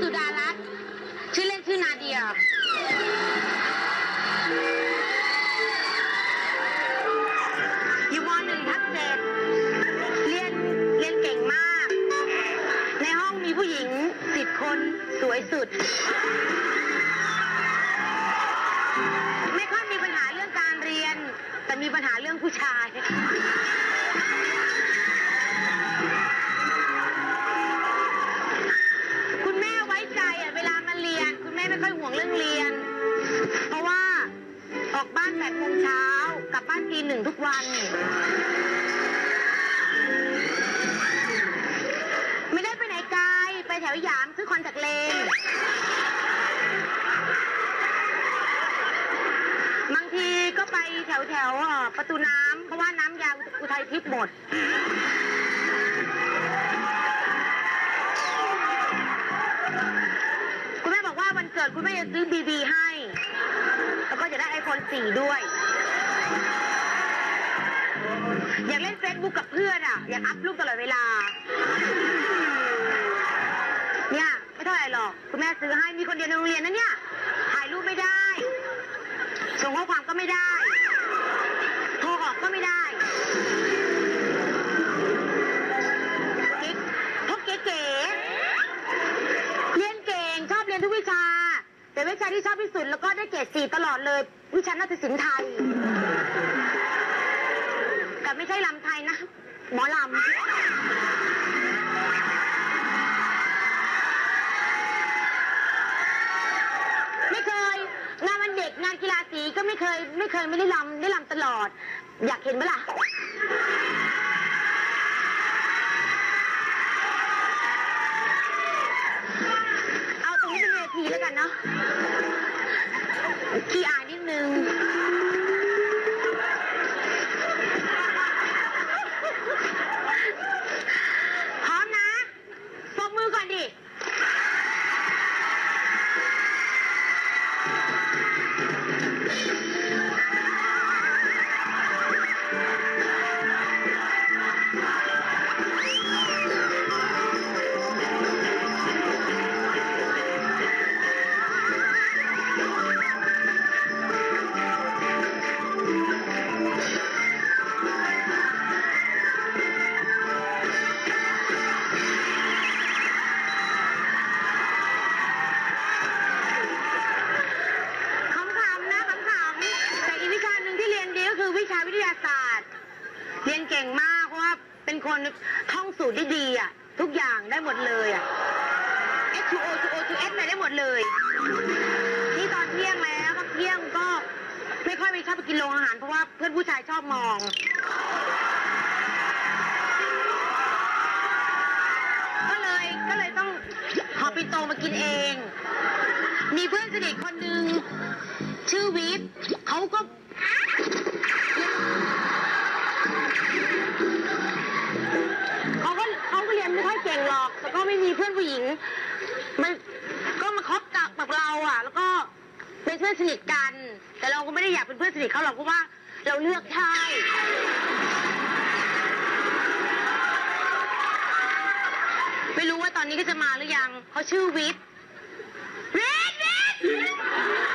สุดารัตน์ชื่อเล่นชื่อนาเดีย อยู่มหนึ่งทับเจ็ดเรียนเรียนเก่งมาก ในห้องมีผู้หญิงสิบคนสวยสุด ไม่ค่อยมีปัญหาเรื่องการเรียน แต่มีปัญหาเรื่องผู้ชาย เรียน เพราะว่าออกบ้านแปดโมงเช้ากลับบ้านตีหนึ่งทุกวัน ไม่ได้ไปไหนไกล ไปแถวหยามซื้อคอนแทคเลนบางทีก็ไปแถวแถวประตูน้ำเพราะว่าน้ำยาอุทัยทิพย์หมด กว่าวันเกิดคุณแม่จะซื้อบีบีให้ แล้วก็จะได้ไอโฟนสีด้วย อยากเล่นเฟซบุ๊กกับเพื่อนอะ อยากอัพรูปตลอดเวลา เนี่ยไม่เท่าไหร่หรอก คุณแม่ซื้อให้มีคนเดียวในโรงเรียนนะเนี่ย ถ่ายรูปไม่ได้ ส่งข้อความก็ไม่ได้ แต่วิชาที่ชอบที่สุดแล้วก็ได้เกรดสี่ตลอดเลย วิชานาฏศิลป์ไทย แต่ไม่ใช่ลำไทยนะ หมอลำไม่เคยงานวันเด็กงานกีฬาสีก็ไม่เคย ไม่เคยไม่ได้ลำได้ลำตลอด อยากเห็นไหมล่ะ เอาตรงนี้เป็นเว ทีแล้วกันเนาะขี้อายนิดนึง นเก่งมากเพราะว่าเป็นคนท่องสูตรได้ดีอะ ทุกอย่างได้หมดเลยอะ H 2 O 2 O 2 S อะไรได้หมดเลย นี่ตอนเที่ยงแล้วก็เที่ยงก็ไม่ค่อยไปชอบไปกินโรงอาหาร เพราะว่าเพื่อนผู้ชายชอบมองก็เลยก็เลยต้องขอปิโตมากินเอง มีเพื่อนสนิทคนหนึ่งชื่อวิทย์เขาก็ ไม่ก็มาคบกับแบบเราอะ แล้วก็เป็นเพื่อนสนิทกัน แต่เราก็ไม่ได้อยากเป็นเพื่อนสนิทเขาหรอกเพราะว่าเราเลือกใช่ไม่รู้ว่าตอนนี้ก็จะมาหรือยังเขาชื่อวิทวิทวิท